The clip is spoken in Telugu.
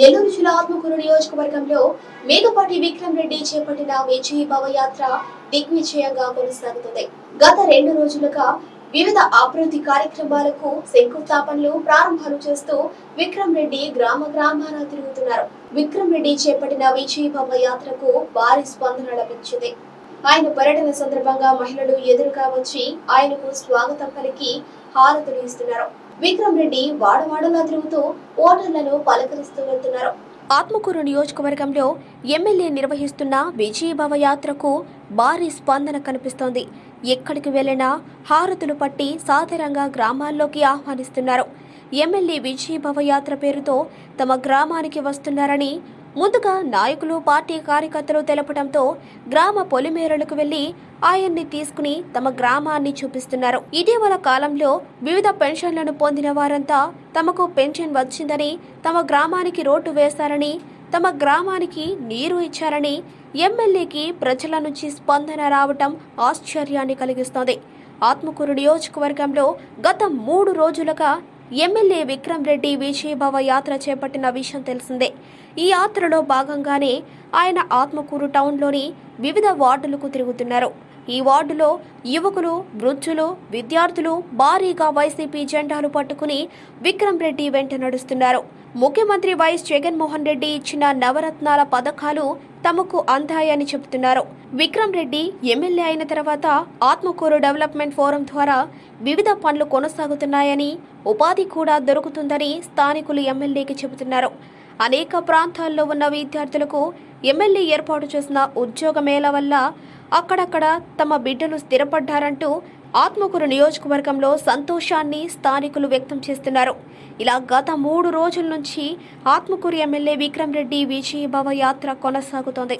నెల్లూరు జిల్లా ఆత్మకూరు నియోజకవర్గంలో మేకపాటి విక్రమ్ రెడ్డి చేపట్టిన విజయీ భవయాత్ర దిగ్విజయంగా కొనసాగుతుంది. గత రెండు రోజులుగా వివిధ అభివృద్ధి కార్యక్రమాలకు శంకుస్థాపనలు ప్రారంభాలు చేస్తూ విక్రమ్ రెడ్డి గ్రామ గ్రామాన తిరుగుతున్నారు. విక్రమ్ రెడ్డి చేపట్టిన విజయీ భవయాత్రకు భారీ స్పందన లభించింది. ఆయన పర్యటన సందర్భంగా మహిళలు ఎదురుగా వచ్చి ఆయనకు స్వాగతం పలికి హారతులు ఇస్తున్నారు. విక్రమ్ రెడ్డి వాడవాడలా తిరుగుతూ ఓటర్లను పలకరిస్తూ వెళ్తున్నారు. ఆత్మకూరు నియోజకవర్గంలో ఎమ్మెల్యే నిర్వహిస్తున్న విజయభవ యాత్రకు భారీ స్పందన కనిపిస్తోంది. ఎక్కడికి వెళ్ళినా హారతులు పట్టి సాధారణంగా గ్రామాల్లోకి ఆహ్వానిస్తున్నారు. ఎమ్మెల్యే విజయభవ యాత్ర పేరుతో తమ గ్రామానికి వస్తున్నారని ముందుగా నాయకులు పార్టీ కార్యకర్తలు తెలపడంతో గ్రామ పొలిమేరలకు వెళ్ళి ఆయన్ని తీసుకుని తమ గ్రామాన్ని చూపిస్తున్నారు. ఇటీవల కాలంలో వివిధ పెన్షన్లను పొందిన వారంతా తమకు పెన్షన్ వచ్చిందని తమ గ్రామానికి రోడ్డు వేశారని తమ గ్రామానికి నీరు ఇచ్చారని ఎమ్మెల్యేకి ప్రజల నుంచి స్పందన రావటం ఆశ్చర్యాన్ని కలిగిస్తోంది. ఆత్మకూరు నియోజకవర్గంలో గత మూడు రోజులుగా ఎమ్మెల్యే విక్రమ్ రెడ్డి విజయభవ యాత్ర చేపట్టిన విషయం తెలిసిందే. ఈ యాత్రలో భాగంగానే ఆయన ఆత్మకూరు టౌన్లోని వివిధ వార్డులకు తిరుగుతున్నారు. ఈ వార్డులో యువకులు వృద్ధులు విద్యార్థులు భారీగా వైసీపీ జెండాలు పట్టుకుని విక్రమ్ రెడ్డి వెంట నడుస్తున్నారు. ముఖ్యమంత్రి వైఎస్ జగన్మోహన్ రెడ్డి ఇచ్చిన నవరత్నాల పథకాలు తమకు అందాయని చెబుతున్నారు. విక్రమ్ రెడ్డి ఎమ్మెల్యే అయిన తర్వాత ఆత్మకూరు డెవలప్మెంట్ ఫోరం ద్వారా వివిధ పనులు కొనసాగుతున్నాయని ఉపాధి కూడా దొరుకుతుందని స్థానికులు ఎమ్మెల్యేకి చెబుతున్నారు. అనేక ప్రాంతాల్లో ఉన్న విద్యార్థులకు ఎమ్మెల్యే ఏర్పాటు చేసిన ఉద్యోగ మేళ వల్ల అక్కడక్కడ తమ బిడ్డలు స్థిరపడ్డారంటూ ఆత్మకూరు నియోజకవర్గంలో సంతోషాన్ని స్థానికులు వ్యక్తం చేస్తున్నారు. ఇలా గత మూడు రోజుల నుంచి ఆత్మకూరు ఎమ్మెల్యే విక్రమ్ రెడ్డి విజయభవ యాత్ర కొనసాగుతోంది.